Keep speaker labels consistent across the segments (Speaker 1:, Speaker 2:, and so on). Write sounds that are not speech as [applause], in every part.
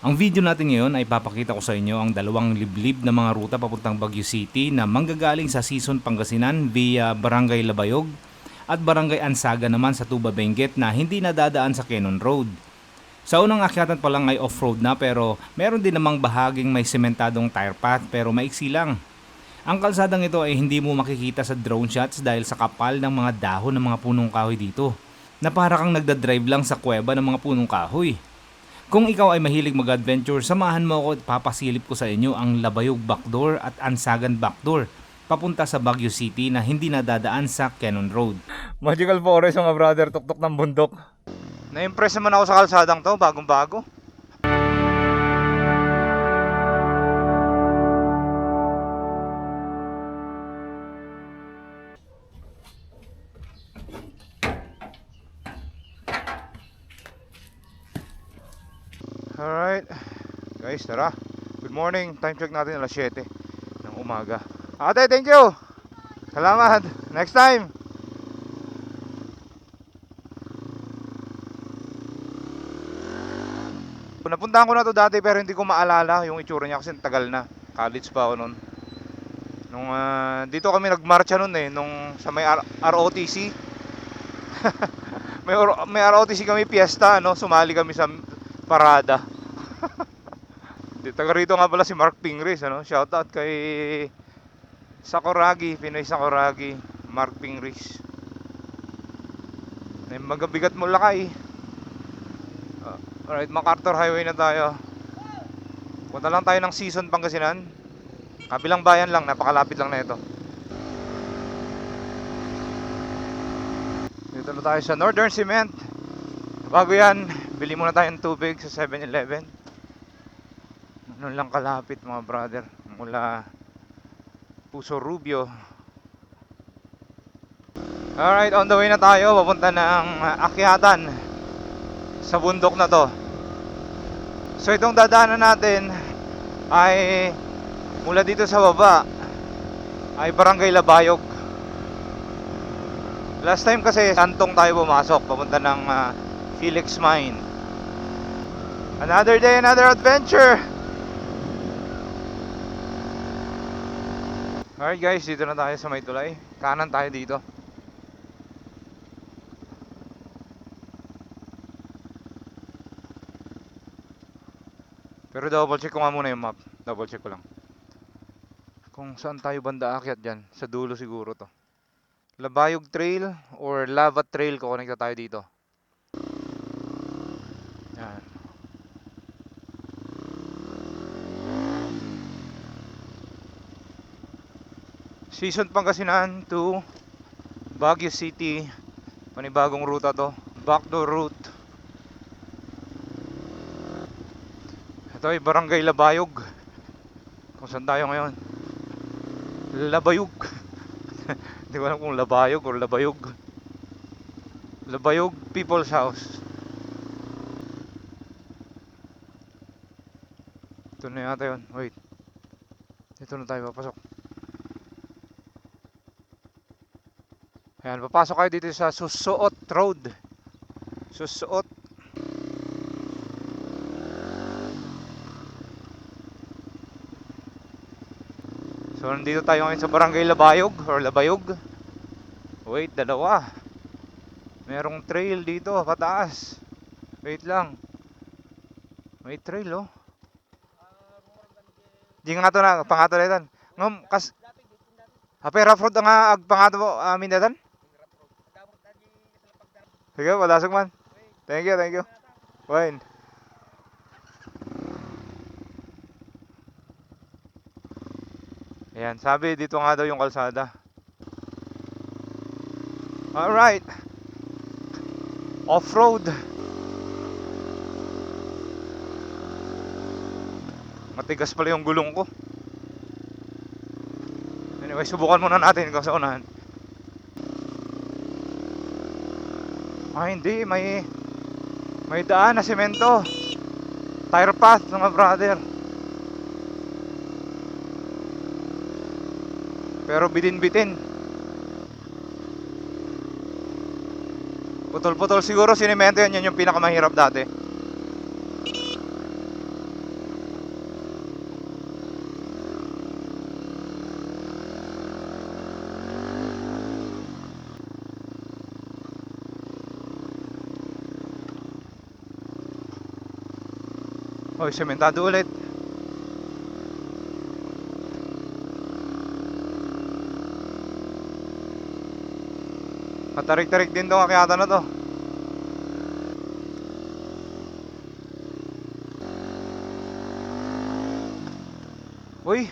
Speaker 1: Ang video natin ngayon ay papakita ko sa inyo ang dalawang liblib na mga ruta papuntang Baguio City na manggagaling sa Season Pangasinan via Barangay Labayog at Barangay Ansaga naman sa Tuba Benguet na hindi nadadaan sa Cannon Road. Sa unang akyatan pa lang ay off-road na pero meron din namang bahaging may sementadong tire path pero maiksi lang. Ang kalsadang ito ay hindi mo makikita sa drone shots dahil sa kapal ng mga dahon ng mga punong kahoy dito na para kang nagdadrive lang sa kuweba ng mga punong kahoy. Kung ikaw ay mahilig mag-adventure, samahan mo ako at papasilip ko sa inyo ang Labayog Backdoor at Ansagan Backdoor papunta sa Baguio City na hindi nadadaan sa Cannon Road.
Speaker 2: Magical Forest mga brother, tuktok ng bundok. Na-impress naman ako sa kalsadang to, bagong guys, tara. Good morning. Time check natin alas 7 ng umaga. Ate, thank you. Salamat. Next time. Napuntahan ko na to dati pero hindi ko maalala yung itsura niya kasi tagal na. College pa ako noon. Nung ah, dito kami nagmarcha noon eh nung sa may R- ROTC. [laughs] may R- may ROTC kami piyesta no, sumali kami sa parada. Di taga rito nga pala si Mark Pingris ano. Shout out kay Sakuragi, Pinoy Sakuragi, Mark Pingris. Ay, magabigat mo lakay. Uh, alright, MacArthur Highway na tayo. Punta lang tayo ng Season Pangasinan. Kabilang bayan lang, napakalapit lang na ito. Dito na tayo sa Northern Cement. Bago yan, bili muna tayong tubig sa 7-Eleven. Ano lang kalapit mga brother. Mula Puso Rubio. Alright, on the way na tayo. Papunta ng akyatan sa bundok na to. So itong dadaanan natin ay mula dito sa baba ay Barangay Labayog. Last time kasi Santong tayo pumasok papunta ng uh, Felix Mine. Another day, another adventure. Alright guys, dito na tayo sa may tulay. Kanan tayo dito. Pero double check ko nga muna yung map. Double check ko lang. Kung saan tayo banda akyat dyan. Sa dulo siguro to. Labayog Trail or Lava Trail ko connecta tayo dito. Season Pangasinan to Baguio City. Panibagong ruta to. Backdoor route. Ito ay Barangay Labayog. Kung saan tayo ngayon? Labayog. [laughs] Hindi ko alam kung Labayog or Labayog. Labayog People's House. Ito na yata yun. Wait. Dito na tayo papasok. Ayan, papasok kayo dito sa Susuot Road. Susuot. So, nandito tayo ngayon sa Barangay Labayog or Labayog. Wait, dalawa. Merong trail dito, pataas. Wait lang. May trail, oh. Di nga to na, pangato na itan. Ngam, kas... Hape, rough road nga, ag pangato mo, amin na itan? Sige, walasag man. Thank you, thank you. Wine. Ayan, sabi dito nga daw yung kalsada. Alright. Off-road. Matigas pala yung gulong ko. Anyway, subukan muna natin kung sa unahan. Ah, hindi. May may daan na semento. Tire path, mga brother. Pero bitin-bitin. Putol-putol siguro sinemento yan, yan yung pinakamahirap dati. Hoy, sementado ulit. Matarik-tarik din tong akyata na to. Uy!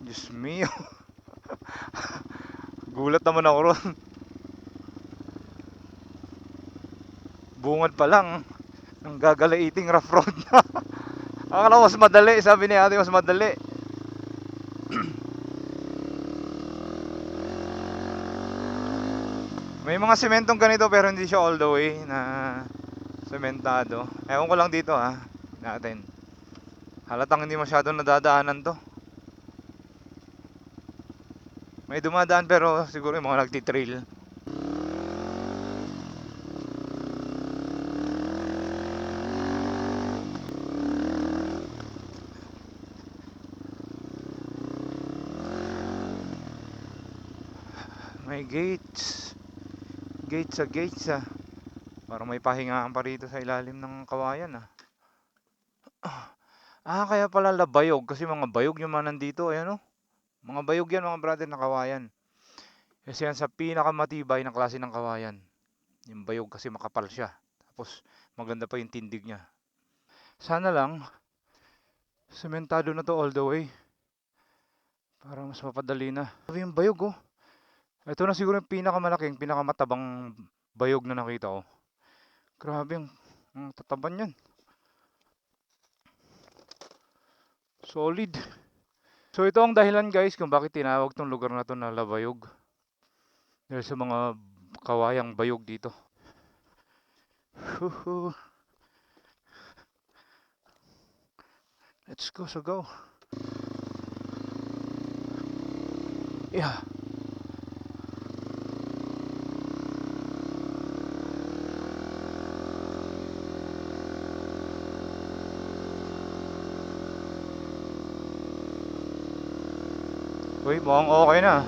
Speaker 2: Diyos mio. [laughs] Gulat naman ako ron. Bungad pa lang ng gagalaiting rough road na. Akala ko mas madali, sabi ni ate mas madali. May mga sementong ganito pero hindi siya all the way na sementado. Ewan ko lang dito ha, natin. Halatang hindi masyadong nadadaanan to. May dumadaan pero siguro yung mga nagtitrail. Gates. Gates sa gates ah. Parang may pahingaan pa rito sa ilalim ng kawayan ah. Ah, kaya pala labayog kasi mga bayog yung mga nandito, ayan oh. Mga bayog yan mga brother na kawayan. Kasi yan sa pinakamatibay na klase ng kawayan. Yung bayog kasi makapal siya. Tapos maganda pa yung tindig niya. Sana lang sementado na to all the way. Para mas mapadali na. Sabi yung bayog oh. Ito na siguro yung pinakamalaking, pinakamatabang bayog na nakita ko. Grabe ang, ang tataban yan. Solid. So ito ang dahilan guys kung bakit tinawag tong lugar na to na Labayog. Dahil sa mga kawayang bayog dito. Huhu. Let's go, so go. Yeah. Uy, mukhang okay na.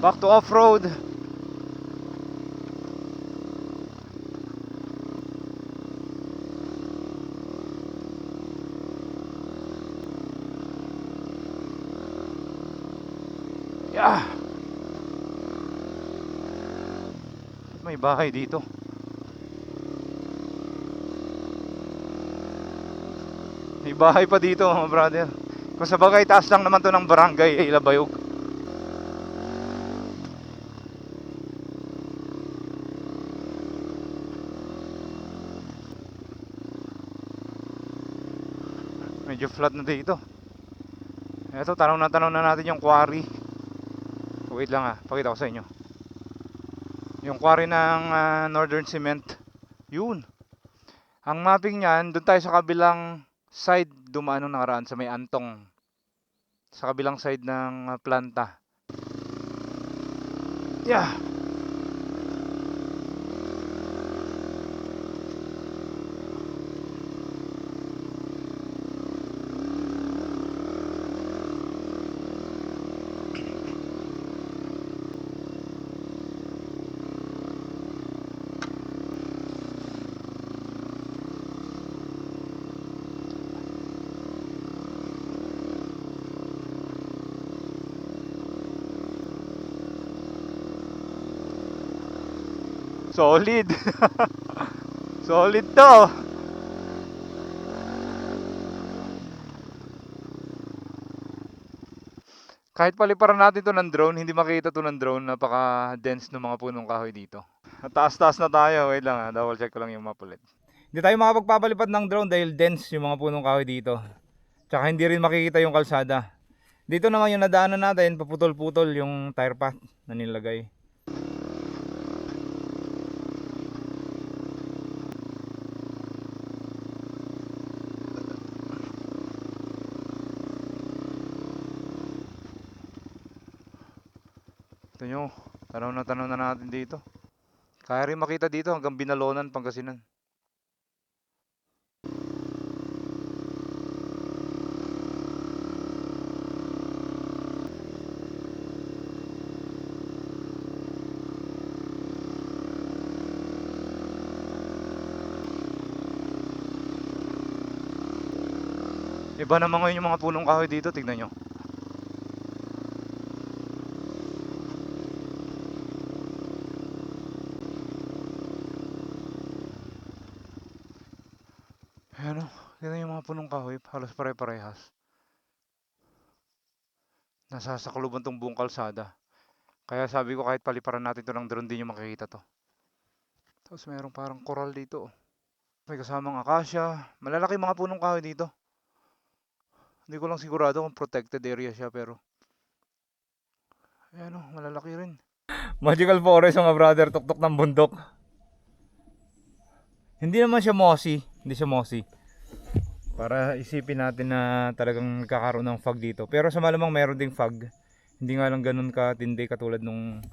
Speaker 2: Back to off-road. Yeah. May bahay dito. May bahay pa dito, mga brother. Kung sa bagay, taas lang naman to ng barangay, Ilabayog. Medyo flat na dito. Eto, tanong na tanong na natin yung quarry. Wait lang ah, pakita ko sa inyo. Yung quarry ng ah, Northern Cement. Yun. Ang mapping niyan, doon tayo sa kabilang side dumaan nung nakaraan sa may Antong. Sa kabilang side ng ah, planta. Yeah. Solid. [laughs] Solid to. Kahit paliparan natin to ng drone, hindi makita to ng drone. Napaka-dense ng mga punong kahoy dito. Taas-taas na tayo. Wait lang ha. Double check ko lang yung map ulit.
Speaker 1: Hindi tayo makapagpapalipad ng drone dahil dense yung mga punong kahoy dito. Tsaka hindi rin makikita yung kalsada. Dito naman yung nadaanan natin, paputol-putol yung tire path na nilagay.
Speaker 2: Ito nyo, tanaw na tanaw na natin dito. Kaya rin makita dito hanggang Binalonan, Pangasinan. Iba naman ngayon yung mga punong kahoy dito, tignan nyo. Ayan o, tignan yung mga punong kahoy, pare-parehas. Nasasakluban tong buong kalsada. Kaya sabi ko kahit paliparan natin to ng drone din yung makikita to. Tapos mayroong parang coral dito. oh. May kasamang akasya. Malalaki mga punong kahoy dito. Hindi ko lang sigurado kung protected area siya pero Ayan o, malalaki rin. [laughs]
Speaker 3: Magical forest mga brother, tuktok ng bundok. Hindi naman siya mossy, hindi siya mossy. Para isipin natin na talagang nagkakaroon ng fog dito. Pero sa malamang meron ding fog. Hindi nga lang ganun katindi katulad nung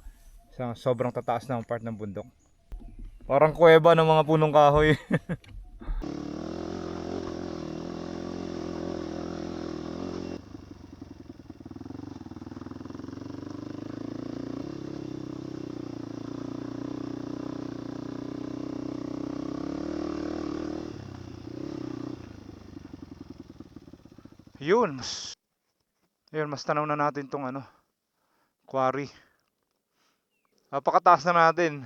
Speaker 3: sa sobrang tataas na part ng bundok. Parang kuweba ng mga punong kahoy. [laughs]
Speaker 2: Yun, mas Yun, mas tanaw na natin tong ano, quarry. Napakataas na natin.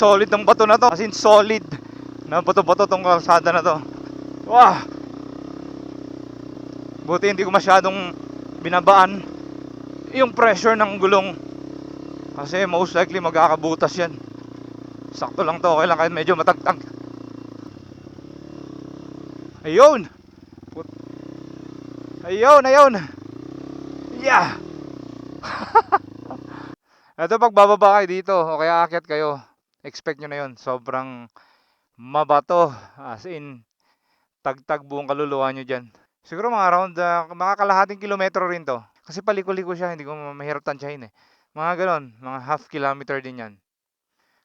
Speaker 2: Solid ng bato na to. As in solid. Na bato-bato tong kalsada na to. Wah! Buti hindi ko masyadong binabaan yung pressure ng gulong. Kasi most likely magkakabutas yan. Sakto lang to. Okay lang kahit medyo matagtag. Ayun! Ayun, ayun! Yeah! [laughs] Ito pag bababa kayo dito o kaya aakyat kayo, expect nyo na yun. Sobrang mabato. As in, tagtag buong kaluluwa nyo dyan. Siguro mga around, uh, mga kalahating kilometro rin to. Kasi paliko-liko siya, hindi ko ma- mahirap tansyahin eh. Mga ganon, mga half kilometer din yan.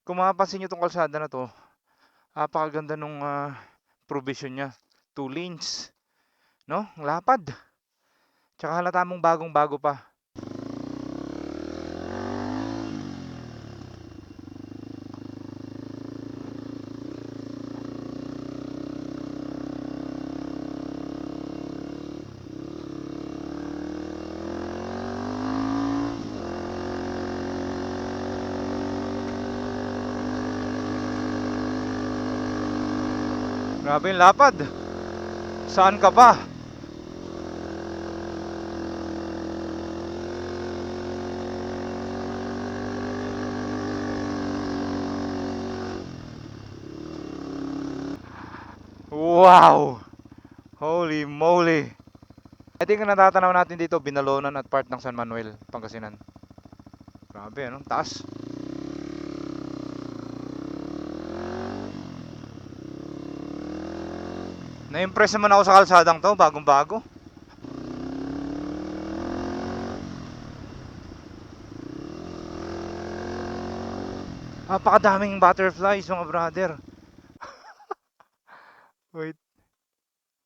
Speaker 2: Kung mapapansin nyo tong kalsada na to, napakaganda nung ah, provision niya. Two lanes. No? Lapad. Tsaka halata mong bagong-bago pa. Grabe yung lapad. Saan ka pa? Wow! Holy moly! Ito yung natatanaw natin dito, Binalonan at part ng San Manuel, Pangasinan. Grabe, ano? Taas. Na-impress naman ako sa kalsadang to, bagong-bago. Napakadaming butterflies, mga brother. [laughs] wait.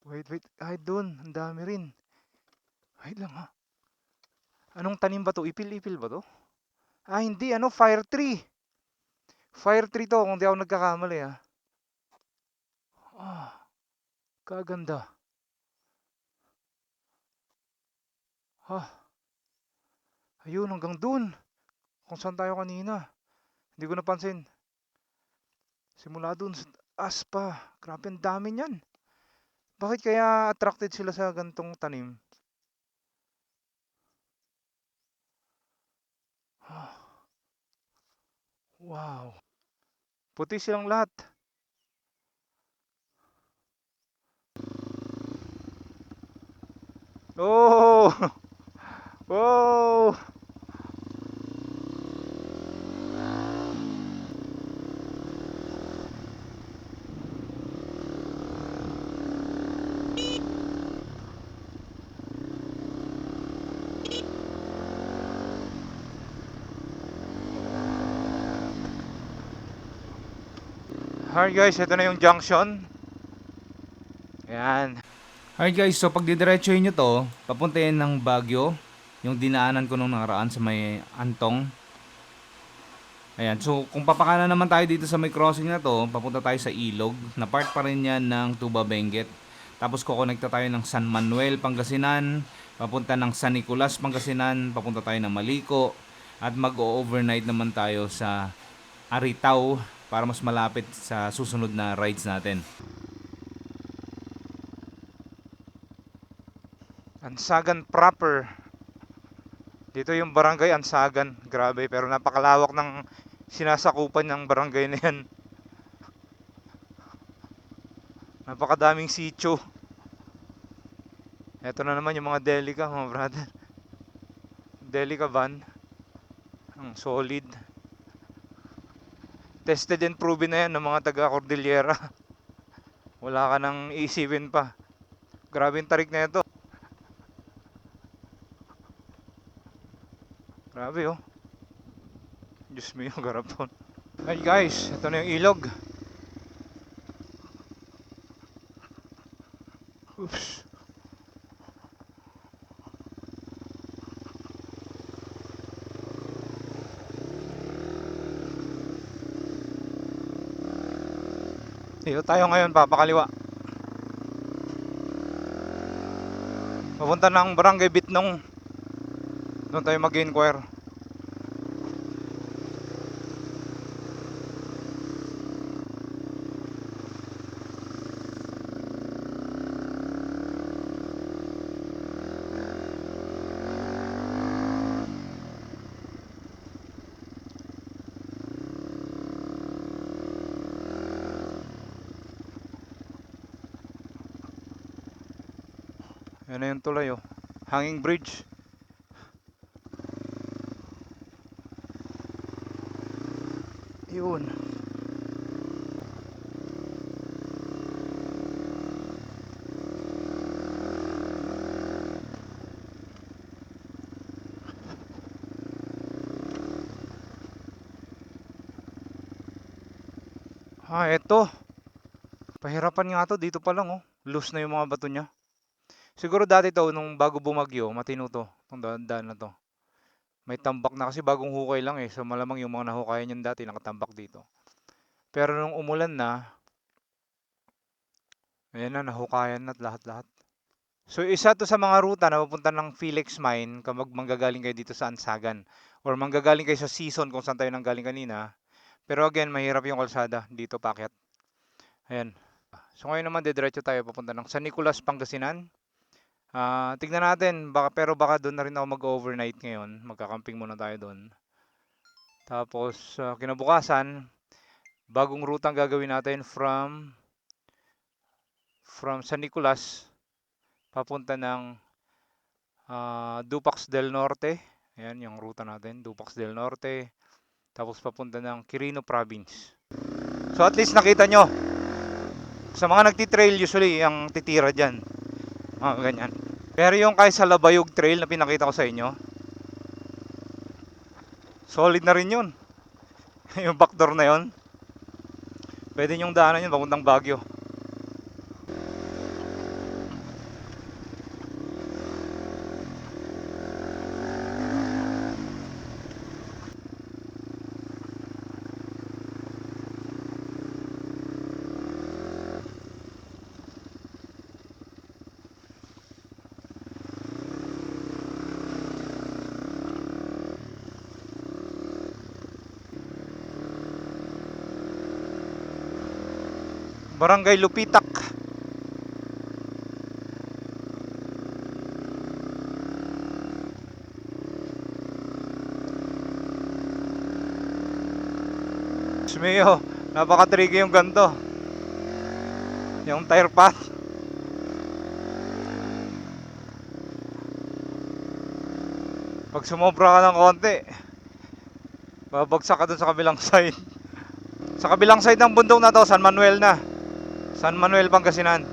Speaker 2: Wait, wait. Ay, dun. Ang dami rin. Wait lang, ha. Anong tanim ba to? Ipil-ipil ba to? Ah, hindi. Ano? Fire tree. Fire tree to, kung di ako nagkakamali, ha. Ah. Kaganda. Ha. Ayun, hanggang dun. Kung saan tayo kanina. Hindi ko napansin. Simula dun sa taas. Grabe, ang dami niyan. Bakit kaya attracted sila sa gantong tanim? [sighs] Wow. Puti silang lahat. Oh! Wow! Alright guys, ito na yung junction. Ayan.
Speaker 1: Alright guys, so pag didiretsuhin nyo to, papuntayin ng Baguio, yung dinaanan ko nung nakaraan sa may Antong. Ayan, so kung papakana naman tayo dito sa may crossing na to, papunta tayo sa Ilog, na part pa rin yan ng Tuba Benguet. Tapos kukonekta tayo ng San Manuel, Pangasinan, papunta ng San Nicolas, Pangasinan, papunta tayo ng Maliko, at mag-overnight naman tayo sa Aritao para mas malapit sa susunod na rides natin.
Speaker 2: Ansagan proper. Dito yung barangay Ansagan. Grabe, pero napakalawak ng sinasakupan ng barangay na yan. Napakadaming sitio. Ito na naman yung mga delica, mga brother. Delica van. Ang solid. Tested and proven na yan ng mga taga Cordillera. Wala ka nang iisipin pa. Grabe yung tarik na ito. Grabe oh. Diyos mo yung garapon. Hey guys, ito na yung ilog. Oops. Dito tayo ngayon, papakaliwa. Papunta ng Barangay Bitnong. Doon tayo mag-inquire. Yan na yung tulay oh. Hanging bridge. Yun. Ah, eto. Pahirapan nga to. Dito pa lang, oh. Loose na yung mga bato niya. Siguro dati to, nung bago bumagyo, matino to. Itong daan, na to. May tambak na kasi bagong hukay lang eh. So malamang yung mga nahukayan yan dati nakatambak dito. Pero nung umulan na, ayan na, nahukayan na at lahat-lahat. So isa to sa mga ruta na papunta ng Felix Mine kapag manggagaling kayo dito sa Ansagan. Or manggagaling kayo sa season kung saan tayo nanggaling kanina. Pero again, mahirap yung kalsada dito paket. Ayan. So ngayon naman didiretso tayo papunta ng San Nicolas, Pangasinan. Ah, tignan natin, baka pero baka doon na rin ako mag-overnight ngayon. Magkakamping muna tayo doon. Tapos ah, kinabukasan, bagong rutang gagawin natin from from San Nicolas papunta ng ah, Dupax del Norte. Ayan yung ruta natin, Dupax del Norte. Tapos papunta ng Quirino Province. So at least nakita nyo. Sa mga nagtitrail usually, ang titira dyan. Mga ganyan. Pero yung kay sa Labayog Trail na pinakita ko sa inyo, solid na rin yun. [laughs] yung backdoor na yun. Pwede nyong daanan yun papuntang Baguio. Barangay Lupitak. Smeo, napaka-tricky yung ganto. Yung tire path. Pag sumobra ka ng konti, babagsak ka dun sa kabilang [laughs] side. Sa kabilang side ng bundok na to, San Manuel na. San Manuel, Pangasinan.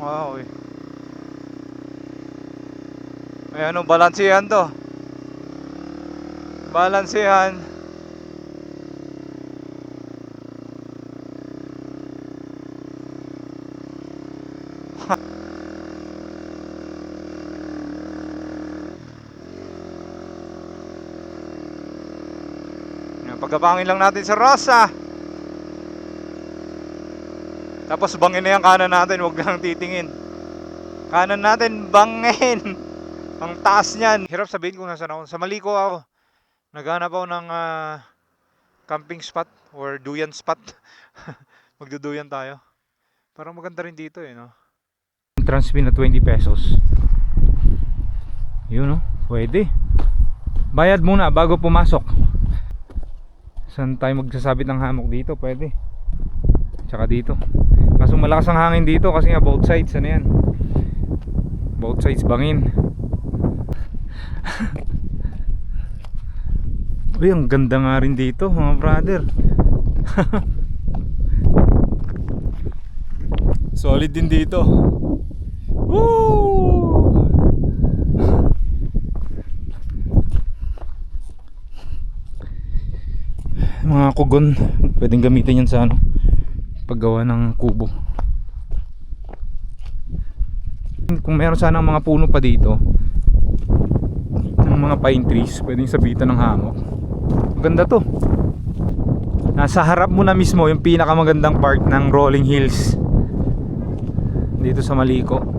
Speaker 2: Wow. Eh. Ay ano, balansehan to. Balansehan. [laughs] Yan, Pagkabangin lang natin sa Rosa. Tapos bangin na yung kanan natin, huwag lang titingin. Kanan natin, bangin. Ang taas niyan. Hirap sabihin kung nasaan ako. Sa Maliko ako. Naghanap ako ng ah, camping spot or duyan spot. [laughs] Magduduyan tayo. Parang maganda rin dito eh, no?
Speaker 3: Entrance na 20 pesos. Yun no, pwede. Bayad muna bago pumasok. Saan tayo magsasabit ng hammock dito? Pwede. Tsaka dito. Kaso malakas ang hangin dito kasi nga both sides ano yan. Both sides bangin. [laughs] Uy, ang ganda nga rin dito mga brother. [laughs] Solid din dito. Woo! Mga kugon, pwedeng gamitin yan sa ano, paggawa ng kubo. Kung meron sana mga puno pa dito, ng mga pine trees, pwedeng sabitan ng hammock. Maganda to. Nasa harap mo na mismo yung pinakamagandang part ng Rolling Hills dito sa Maliko.